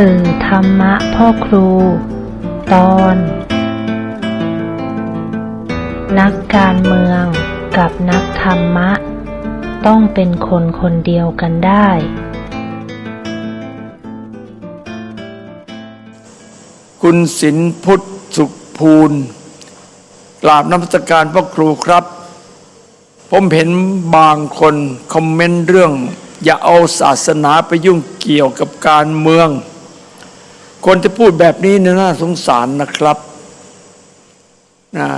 สื่อธรรมะพ่อครู ตอน นักการเมืองกับนักธรรมะ ต้องเป็นคนคนเดียวกันได้ คุณศิลพุทธสุขภูลกราบน้ำสการพ่อครูครับ ผมเห็นบางคนคอมเมนต์เรื่องอย่าเอาศาสนาไปยุ่งเกี่ยวกับการเมือง คนที่พูดแบบนี้เนี่ยน่าสงสารนะครับนะ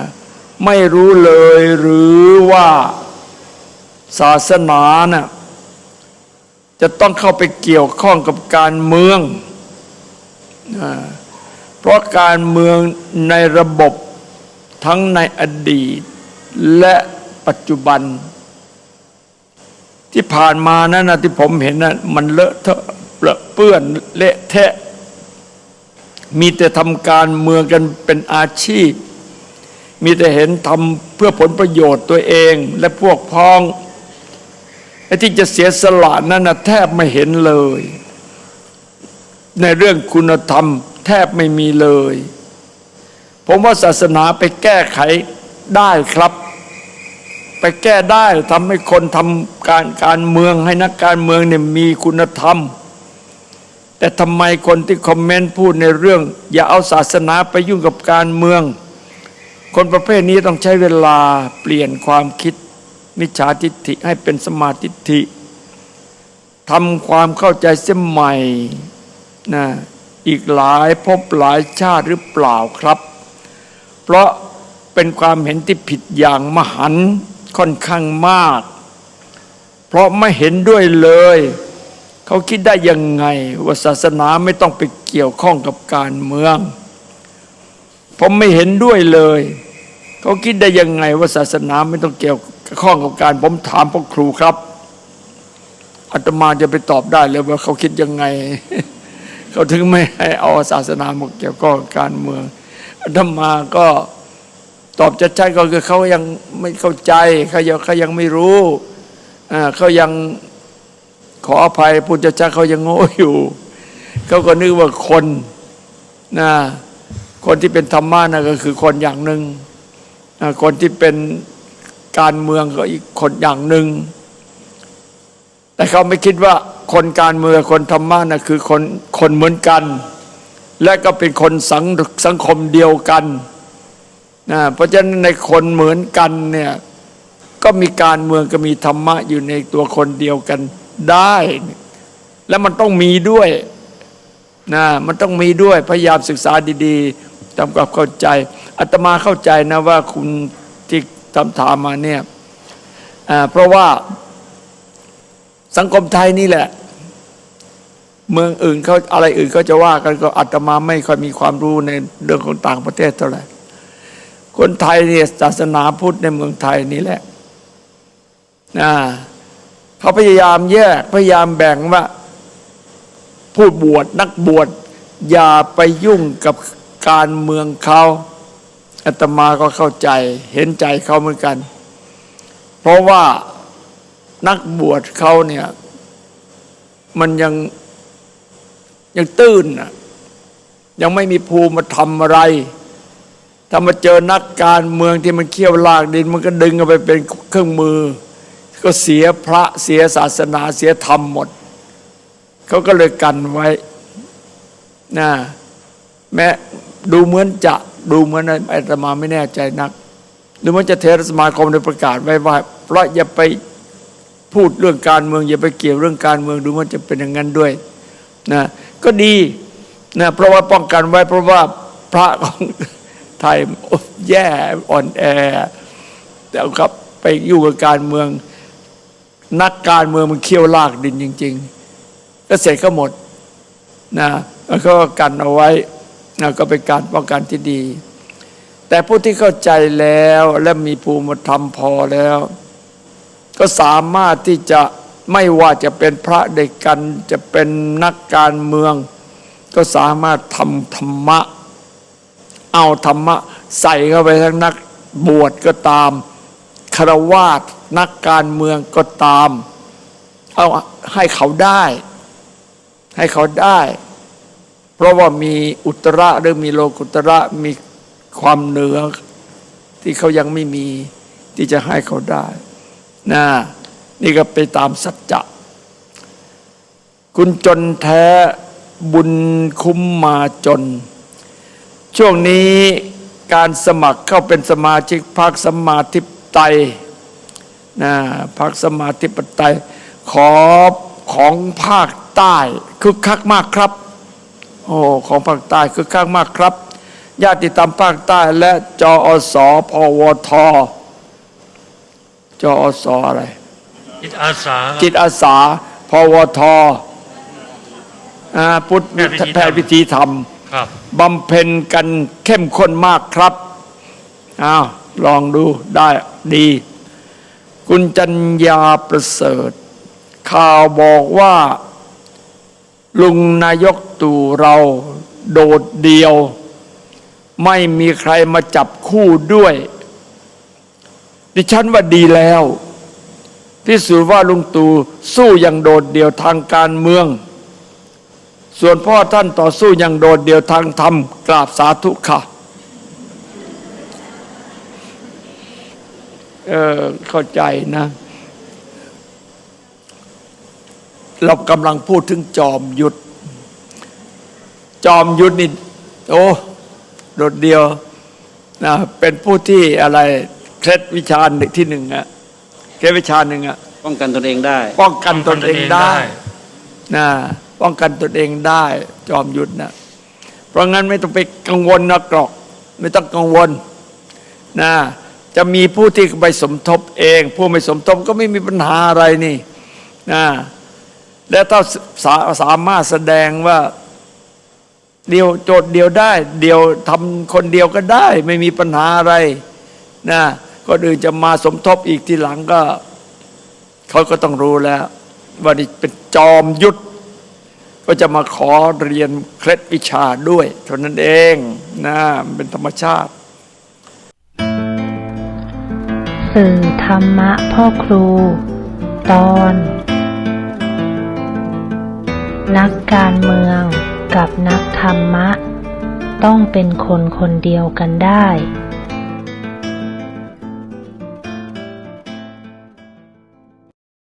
ไม่รู้เลยหรือว่าศาสนาน่ะจะต้องเข้าไปเกี่ยวข้องกับการเมืองนะเพราะการเมืองในระบบทั้งในอดีตและปัจจุบัน ที่ผ่านมานั่นนะที่ผมเห็นนะมันเลอะเทอะเปรอะเปื้อนเละเทะ มีแต่ทำการเมืองกันเป็นอาชีพ มีแต่เห็นทำเพื่อผลประโยชน์ตัวเองและพวกพ้องไอ้ที่จะเสียสละนั่นนะแทบไม่เห็นเลย ในเรื่องคุณธรรมแทบไม่มีเลย ผมว่าศาสนาไปแก้ไขได้ครับ ไปแก้ได้ทำให้คนทำการการเมืองให้นักการเมืองเนี่ยมีคุณธรรม แต่ทำไมคนที่คอมเมนต์พูดในเรื่อง อย่าเอาศาสนาไปยุ่งกับการเมือง คนประเภทนี้ต้องใช้เวลาเปลี่ยนความคิดมิจฉาทิฏฐิให้เป็นสมาธิฏฐิทำความเข้าใจเสียใหม่นะอีกหลายภพหลายชาติหรือเปล่าครับ เพราะเป็นความเห็นที่ผิดอย่างมหันค่อนข้างมาก เพราะไม่เห็นด้วยเลย เขาคิดได้ยังไงว่าศาสนาไม่ต้องไปเกี่ยวข้องกับการเมือง ผมไม่เห็นด้วยเลย เขาคิดได้ยังไงว่าศาสนาไม่ต้องเกี่ยวข้องกับการ ผมถามพ่อครูครับอาตมาจะไปตอบได้เลยว่าเขาคิดยังไง เขาถึงไม่ให้เอาศาสนามาเกี่ยวข้องกับการเมืองอาตมาก็ตอบจะใช่ก็คือเขายังไม่เข้าใจเขายังเขายังไม่รู้เขายัง ขออภัยพุทธเจ้าเขายังโง่อยู่ เขาก็นึกว่าคนนะคนที่เป็นธรรมะนะก็คือคนอย่างหนึ่งอ่าคนที่เป็นการเมืองก็อีกคนอย่างหนึ่ง แต่เขาไม่คิดว่าคนการเมืองคนธรรมะนะคือคนคนเหมือนกัน และก็เป็นคนสังสังคมเดียวกันนะเพราะฉะนั้นในคนเหมือนกันเนี่ยก็มีการเมืองก็มีธรรมะอยู่ในตัวคนเดียวกัน ได้ และมันต้องมีด้วยนะมันต้องมีด้วยพยายามศึกษาดีๆทำความเข้าใจอาตมาเข้าใจนะว่าคุณที่ทำถามมาเนี่ยเพราะว่าสังคมไทยนี่แหละ เมืองอื่นเขาอะไรอื่นเขาจะว่ากันก็อาตมาไม่ค่อยมีความรู้ในเรื่องของต่างประเทศเท่าไหร่คนไทยเนี่ยศาสนาพุทธในเมืองไทยนี่แหละนะ เขาพยายามแยกพยายามแบ่งว่า ผู้บวชนักบวชอย่าไปยุ่งกับการเมืองเขาอาตมาก็เข้าใจเห็นใจเขาเหมือนกัน เพราะว่านักบวชเขาเนี่ย มันยังยังตื้นน่ะยังไม่มีภูมิมาทำอะไรถ้ามาเจอนักการเมืองที่มันเคี่ยวลากดิน มันก็ดึงเอาไปเป็นเครื่องมือ ก็เสียพระเสียศาสนาเสียธรรมหมด เขาก็เลยกันไว้นะแม้ดูเหมือนจะดูเหมือนอาตมาไม่แน่ใจนัก หรือมันจะเทรสมาคมได้ประกาศไว้ว่า เพราะอย่าไปพูดเรื่องการเมือง อย่าไปเกี่ยวเรื่องการเมืองดูมันจะเป็นอย่างนั้นด้วยนะก็ดีนะเพราะว่าป้องกันไว้เพราะว่าพระของไทยแย่อ่อนแอแต่ครับไปอยู่กับการเมือง นักการเมืองมันเคี่ยวลากดินจริง ๆ ก็เสร็จก็หมดนะแล้วก็กันเอาไว้นะก็เป็นการป้องกันที่ดี แต่ผู้ที่เข้าใจแล้วและมีภูมิธรรมพอแล้ว ก็สามารถที่จะไม่ว่าจะเป็นพระเด็กกันจะเป็นนักการเมือง ก็สามารถทำธรรมะ เอาธรรมะ ใส่เข้าไปทั้งนักบวชก็ตามคารวาส นักการเมืองก็ตามเอาให้เขาได้ ให้เขาได้ เพราะว่ามีอุตระหรือมีโลกุตระมีความเหนือที่เขายังไม่มีที่จะให้เขาได้นะนี่ก็ไปตามสัจจะคุณจนแท้บุญคุ้มมาจน ช่วงนี้การสมัครเข้าเป็นสมาชิกพรรคสมาธิปไตย นะพรรคสมมาธิปไตยขอของภาคใต้คึกคักมากครับโอ้ของภาคใต้คึกคักมากครับ ญาติธรรมภาคใต้และจอสพวทจอสอะไร จิตอาสาครับจิตอาสาพวทอ่าพุทธแพทย์วิธีธรรมแพทย์วิธีธรรมครับบำเพ็ญกันเข้มข้นมากครับอ้าวลองดูได้ดี คุณจัญญาประเสริฐ ข่าวบอกว่า ลุงนายกตู่เราโดดเดียว ไม่มีใครมาจับคู่ด้วย ดิฉันว่าดีแล้วพิสูจน์ว่าลุงตู่สู้อย่างโดดเดี่ยวทางการเมือง ส่วนพ่อท่านต่อสู้อย่างโดดเดี่ยวทางธรรมกราบสาธุค่ะ เออเข้าใจนะ เรากำลังพูดถึงจอมยุทธจอมยุทธนี่โอ้โดดเดียวนะเป็นผู้ที่อะไรเคล็ดวิชาหนึ่งที่หนึ่งอะเคล็ดวิชาหนึ่งอะป้องกันตนเองได้ ป้องกันตนเองได้นะป้องกันตนเองได้ จอมยุทธนะเพราะงั้นไม่ต้องไปกังวลนะกรอก ไม่ต้องกังวลนะ จะมีผู้ที่ไปสมทบเอง ผู้ไม่สมทบก็ไม่มีปัญหาอะไรนี่นะและถ้าสาสามารถแสดงว่าเดียวโจทย์เดียวได้ เดียวทำคนเดียวก็ได้ ไม่มีปัญหาอะไรนะก็อื่นจะมาสมทบอีกทีหลังก็เขาก็ต้องรู้แล้ว ว่านี่เป็นจอมยุทธก็จะมาขอเรียนเคล็ดวิชาด้วย เท่านั้นเองนะเป็นธรรมชาติ สื่อธรรมะพ่อครู ตอน นักการเมืองกับนักธรรมะ ต้องเป็นคนคนเดียวกันได้